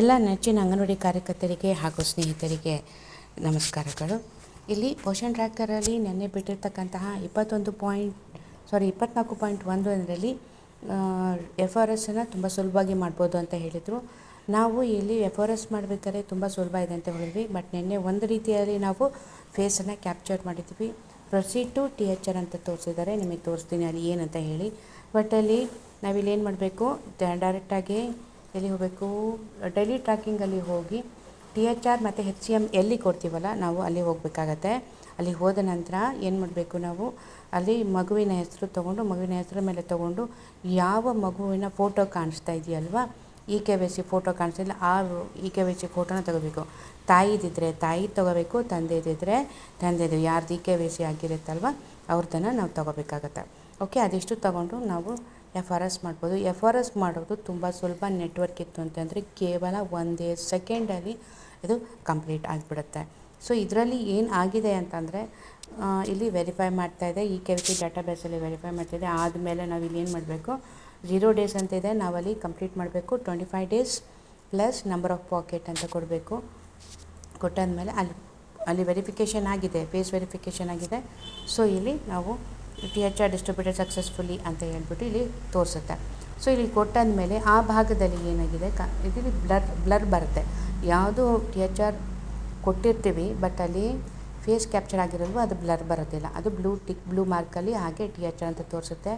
ಎಲ್ಲ ನೆಚ್ಚಿನ ಅಂಗನವಾಡಿ ಕಾರ್ಯಕರ್ತರಿಗೆ ಹಾಗೂ ಸ್ನೇಹಿತರಿಗೆ ನಮಸ್ಕಾರಗಳು. ಇಲ್ಲಿ ಪೋಷನ್ ಟ್ರ್ಯಾಕರಲ್ಲಿ ನೆನ್ನೆ ಬಿಟ್ಟಿರ್ತಕ್ಕಂತಹ ಇಪ್ಪತ್ತೊಂದು ಪಾಯಿಂಟ್ ಸಾರಿ ಇಪ್ಪತ್ನಾಲ್ಕು ಪಾಯಿಂಟ್ ಒಂದರಲ್ಲಿ ಎಫ್ ಆರ್ ಎಸ್ಸನ್ನು ತುಂಬ ಸುಲಭವಾಗಿ ಮಾಡ್ಬೋದು ಅಂತ ಹೇಳಿದರು. ನಾವು ಇಲ್ಲಿ ಎಫ್ ಆರ್ ಎಸ್ ಮಾಡಬೇಕಾದ್ರೆ ತುಂಬ ಸುಲಭ ಇದೆ ಅಂತ ಹೇಳಿದ್ವಿ. ಬಟ್ ನಿನ್ನೆ ಒಂದು ರೀತಿಯಲ್ಲಿ ನಾವು ಫೇಸನ್ನು ಕ್ಯಾಪ್ಚರ್ ಮಾಡಿದ್ವಿ. Proceed to T H R ಅಂತ ತೋರಿಸಿದ್ದಾರೆ. ನಿಮಗೆ ತೋರಿಸ್ತೀನಿ ಅಲ್ಲಿ ಏನಂತ ಹೇಳಿ. ಬಟ್ ಅಲ್ಲಿ ನಾವಿಲ್ಲಿ ಏನು ಮಾಡಬೇಕು ಡೈರೆಕ್ಟಾಗಿ ಎಲ್ಲಿ ಹೋಗಬೇಕು? ಡೈಲಿ ಟ್ರ್ಯಾಕಿಂಗಲ್ಲಿ ಹೋಗಿ ಟಿ ಎಚ್ ಆರ್ ಮತ್ತು ಹೆಚ್ ಸಿ ಎಂ ಎಲ್ಲಿ ಕೊಡ್ತೀವಲ್ಲ, ನಾವು ಅಲ್ಲಿ ಹೋಗಬೇಕಾಗತ್ತೆ. ಅಲ್ಲಿ ಹೋದ ನಂತರ ಏನು ಮಾಡಬೇಕು ನಾವು? ಅಲ್ಲಿ ಮಗುವಿನ ಹೆಸರು ತೊಗೊಂಡು, ಮಗುವಿನ ಹೆಸರು ಮೇಲೆ ತೊಗೊಂಡು ಯಾವ ಮಗುವಿನ ಫೋಟೋ ಕಾಣಿಸ್ತಾ ಇದೆಯಲ್ವಾ? E K Y C photo ಕಾಣಿಸ್ತಿಲ್ಲ, ಆ ಇ ಕೆ ವೈ ಸಿ ಫೋಟೋನ ತೊಗೋಬೇಕು. ತಾಯಿದಿದ್ದರೆ ತಾಯಿ ತೊಗೋಬೇಕು ತಂದೆದಿದ್ದರೆ ತಂದೆದು ಯಾರ್ದು ಇ ಕೆ ವೈ ಸಿ ಆಗಿರುತ್ತಲ್ವ ಅವ್ರದ್ದನ್ನು ನಾವು ತೊಗೋಬೇಕಾಗತ್ತೆ. ಓಕೆ ಅದಿಷ್ಟು ತಗೊಂಡು ನಾವು ಎಫ್ ಆರ್ ಎಸ್ ಮಾಡ್ಬೋದು. ಎಫ್ ಆರ್ ಎಸ್ ಮಾಡೋದು ತುಂಬ ಸುಲಭ ನೆಟ್ವರ್ಕ್ ಇತ್ತು ಅಂತಂದರೆ ಕೇವಲ ಒಂದೇ ಸೆಕೆಂಡಲ್ಲಿ ಇದು ಕಂಪ್ಲೀಟ್ ಆಗಿಬಿಡುತ್ತೆ. ಸೊ ಇದರಲ್ಲಿ ಏನು ಆಗಿದೆ ಅಂತಂದರೆ ಇಲ್ಲಿ ವೆರಿಫೈ ಮಾಡ್ತಾ ಇದೆ. ಈ ಕೆ ವಿ ಸಿ ಡಾಟಾಬೇಸಲ್ಲಿ ವೆರಿಫೈ ಮಾಡ್ತಾಯಿದೆ ಆದಮೇಲೆ ನಾವು ಇಲ್ಲಿ ಏನು ಮಾಡಬೇಕು? ಜೀರೋ ಡೇಸ್ ಅಂತ ಇದೆ. ನಾವಲ್ಲಿ ಕಂಪ್ಲೀಟ್ ಮಾಡಬೇಕು. Twenty five days plus number of pocket ಅಂತ ಕೊಡಬೇಕು. ಕೊಟ್ಟಾದಮೇಲೆ ಅಲ್ಲಿ ಅಲ್ಲಿ ವೆರಿಫಿಕೇಷನ್ ಆಗಿದೆ. ಫೇಸ್ ವೆರಿಫಿಕೇಷನ್ ಆಗಿದೆ. ಸೊ ಇಲ್ಲಿ ನಾವು T H R distributed successfully ಅಂತ ಹೇಳ್ಬಿಟ್ಟು ಇಲ್ಲಿ ತೋರಿಸುತ್ತೆ. ಸೊ ಇಲ್ಲಿ ಕೊಟ್ಟಾದಮೇಲೆ ಆ ಭಾಗದಲ್ಲಿ ಏನಾಗಿದೆ? ಕ ಇದರಲ್ಲಿ ಬ್ಲರ್ ಬ್ಲರ್ ಬರುತ್ತೆ. ಯಾವುದು ಟಿ ಎಚ್ ಆರ್ ಕೊಟ್ಟಿರ್ತೀವಿ ಬಟ್ ಅಲ್ಲಿ ಫೇಸ್ ಕ್ಯಾಪ್ಚರ್ ಆಗಿರಲ್ವೋ ಅದು ಬ್ಲರ್ ಬರೋದಿಲ್ಲ. ಅದು ಬ್ಲೂ ಟಿಕ್ ಬ್ಲೂ ಮಾರ್ಕಲ್ಲಿ ಹಾಗೆ ಟಿ ಎಚ್ ಆರ್ ಅಂತ ತೋರಿಸುತ್ತೆ.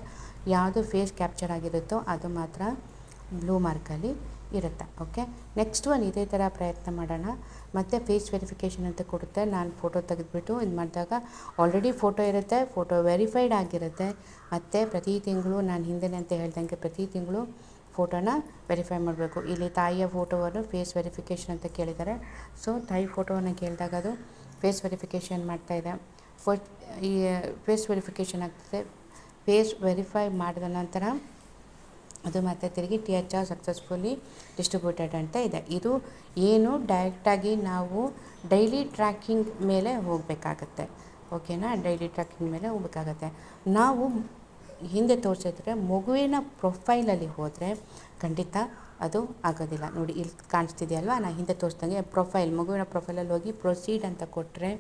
ಯಾವುದು ಫೇಸ್ ಕ್ಯಾಪ್ಚರ್ ಆಗಿರುತ್ತೋ ಅದು ಮಾತ್ರ ಬ್ಲೂ ಮಾರ್ಕಲ್ಲಿ ಇರುತ್ತೆ. ಓಕೆ ನೆಕ್ಸ್ಟ್ ಒಂದು ಇದೇ ಥರ ಪ್ರಯತ್ನ ಮಾಡೋಣ. ಮತ್ತು ಫೇಸ್ ವೆರಿಫಿಕೇಷನ್ ಅಂತ ಕೊಡುತ್ತೆ. ನಾನು ಫೋಟೋ ತೆಗೆದುಬಿಟ್ಟು ಇದು ಮಾಡಿದಾಗ ಆಲ್ರೆಡಿ ಫೋಟೋ ಇರುತ್ತೆ. ಫೋಟೋ ವೆರಿಫೈಡ್ ಆಗಿರುತ್ತೆ. ಮತ್ತು ಪ್ರತಿ ತಿಂಗಳು ನಾನು ಹಿಂದೆನೆ ಅಂತ ಹೇಳ್ದಂಗೆ ಪ್ರತಿ ತಿಂಗಳು ಫೋಟೋನ ವೆರಿಫೈ ಮಾಡಬೇಕು. ಇಲ್ಲಿ ತಾಯಿಯ ಫೋಟೋವನ್ನು ಫೇಸ್ ವೆರಿಫಿಕೇಷನ್ ಅಂತ ಕೇಳಿದ್ದಾರೆ. ಸೊ ತಾಯಿ ಫೋಟೋವನ್ನು ಕೇಳಿದಾಗ ಅದು ಫೇಸ್ ವೆರಿಫಿಕೇಷನ್ ಮಾಡ್ತಾಯಿದೆ ಫೋ ಈ ಫೇಸ್ ವೆರಿಫಿಕೇಷನ್ ಆಗ್ತದೆ. ಫೇಸ್ ವೆರಿಫೈ ಮಾಡಿದ ನಂತರ ಅದು ಮತ್ತೆ ತಿರುಗಿ T H R successfully distributed ಅಂತ ಇದೆ. ಇದು ಏನು ಡೈರೆಕ್ಟಾಗಿ ನಾವು ಡೈಲಿ ಟ್ರ್ಯಾಕಿಂಗ್ ಮೇಲೆ ಹೋಗಬೇಕಾಗತ್ತೆ. ಓಕೆನಾ ಡೈಲಿ ಟ್ರ್ಯಾಕಿಂಗ್ ಮೇಲೆ ಹೋಗಬೇಕಾಗತ್ತೆ. ನಾವು ಹಿಂದೆ ತೋರಿಸಿದ್ರೆ ಮಗುವಿನ ಪ್ರೊಫೈಲಲ್ಲಿ ಹೋದರೆ ಖಂಡಿತ ಅದು ಆಗೋದಿಲ್ಲ. ನೋಡಿ, ಇಲ್ಲಿ ಕಾಣಿಸ್ತಿದೆಯಲ್ವಾ? ನಾನು ಹಿಂದೆ ತೋರಿಸ್ದಂಗೆ ಪ್ರೊಫೈಲ್ ಮಗುವಿನ ಪ್ರೊಫೈಲಲ್ಲಿ ಹೋಗಿ ಪ್ರೊಸೀಡ್ ಅಂತ ಕೊಟ್ಟರೆ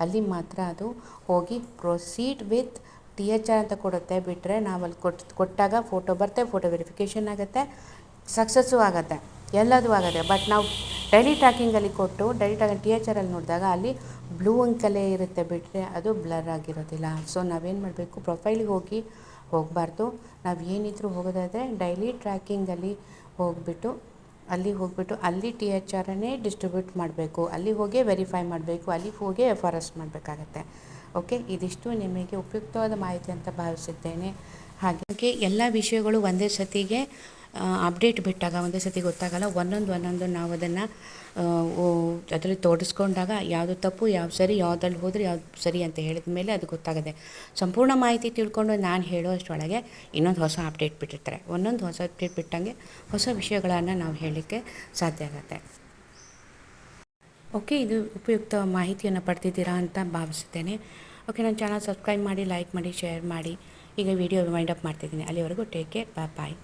ಅಲ್ಲಿ ಮಾತ್ರ ಅದು ಹೋಗಿ proceed with T H R ಅಂತ ಕೊಡುತ್ತೆ ಬಿಟ್ಟರೆ ನಾವು ಅಲ್ಲಿ ಕೊಟ್ಟು ಕೊಟ್ಟಾಗ ಫೋಟೋ ಬರುತ್ತೆ ಫೋಟೋ ವೆರಿಫಿಕೇಷನ್ ಆಗುತ್ತೆ, ಸಕ್ಸಸ್ಸು ಆಗುತ್ತೆ, ಎಲ್ಲದೂ ಆಗುತ್ತೆ. ಬಟ್ ನಾವು ಡೈಲಿ ಟ್ರ್ಯಾಕಿಂಗಲ್ಲಿ ಕೊಟ್ಟು ಡೈಲಿ ಟ್ರ್ಯಾಕಿಂಗ್, ಟಿ ಎಚ್ ಆರಲ್ಲಿ ನೋಡಿದಾಗ ಅಲ್ಲಿ ಬ್ಲೂ ಅಂಕಲೇ ಇರುತ್ತೆ ಬಿಟ್ಟರೆ ಅದು ಬ್ಲರ್ ಆಗಿರೋದಿಲ್ಲ. ಸೊ ನಾವೇನು ಮಾಡಬೇಕು? ಪ್ರೊಫೈಲಿಗೆ ಹೋಗಿ ಹೋಗಬಾರ್ದು. ನಾವು ಏನಿದ್ರೂ ಹೋಗೋದಾದರೆ ಡೈಲಿ ಟ್ರ್ಯಾಕಿಂಗಲ್ಲಿ ಹೋಗಿಬಿಟ್ಟು, ಅಲ್ಲಿ ಹೋಗಿಬಿಟ್ಟು, ಅಲ್ಲಿ ಟಿ ಎಚ್ ಆರನ್ನೇ ಡಿಸ್ಟ್ರಿಬ್ಯೂಟ್ ಮಾಡಬೇಕು. ಅಲ್ಲಿ ಹೋಗಿ ವೆರಿಫೈ ಮಾಡಬೇಕು. ಅಲ್ಲಿ ಹೋಗಿ ಎಫ್ ಆರ್ ಎಸ್ ಮಾಡಬೇಕಾಗತ್ತೆ. ಓಕೆ? ಇದಿಷ್ಟು ನಿಮಗೆ ಉಪಯುಕ್ತವಾದ ಮಾಹಿತಿ ಅಂತ ಭಾವಿಸಿದ್ದೇನೆ ಹಾಗೆ ಎಲ್ಲ ವಿಷಯಗಳು ಒಂದೇ ಸತಿಗೆ ಅಪ್ಡೇಟ್ ಬಿಟ್ಟಾಗ, ಒಂದೇ ಸತಿ ಗೊತ್ತಾಗಲ್ಲ, ಒಂದೊಂದು ಒಂದೊಂದು ನಾವು ಅದನ್ನು ಅದರಲ್ಲಿ ತೋರಿಸ್ಕೊಂಡಾಗ ಯಾವುದು ತಪ್ಪು, ಯಾವ್ದು ಸರಿ, ಯಾವುದ್ರಲ್ಲಿ ಹೋದರೆ ಯಾವ್ದು ಸರಿ ಅಂತ ಹೇಳಿದ ಮೇಲೆ ಅದು ಗೊತ್ತಾಗುತ್ತೆ ಸಂಪೂರ್ಣ ಮಾಹಿತಿ ತಿಳ್ಕೊಂಡು ನಾನು ಹೇಳೋ ಅಷ್ಟರೊಳಗೆ ಇನ್ನೊಂದು ಹೊಸ ಅಪ್ಡೇಟ್ ಬಿಟ್ಟಿರ್ತಾರೆ. ಒಂದೊಂದು ಹೊಸ ಅಪ್ಡೇಟ್ ಬಿಟ್ಟಂಗೆ ಹೊಸ ವಿಷಯಗಳನ್ನು ನಾವು ಹೇಳಲಿಕ್ಕೆ ಸಾಧ್ಯ ಆಗುತ್ತೆ. ಓಕೆ, ಇದು ಉಪಯುಕ್ತ ಮಾಹಿತಿಯನ್ನು ಪಡೆದಿದ್ದೀರಾ ಅಂತ ಭಾವಿಸುತ್ತೇನೆ. ಓಕೆ, ನನ್ನ ಚಾನಲ್ ಸಬ್ಸ್ಕ್ರೈಬ್ ಮಾಡಿ, ಲೈಕ್ ಮಾಡಿ, ಶೇರ್ ಮಾಡಿ. ಈಗ ವಿಡಿಯೋ ವೈಂಡ್ ಅಪ್ ಮಾಡ್ತಿದ್ದೀನಿ. ಅಲ್ಲಿವರೆಗೂ ಟೇಕ್ ಕೇರ್, ಬಾಯ್ ಬಾಯ್.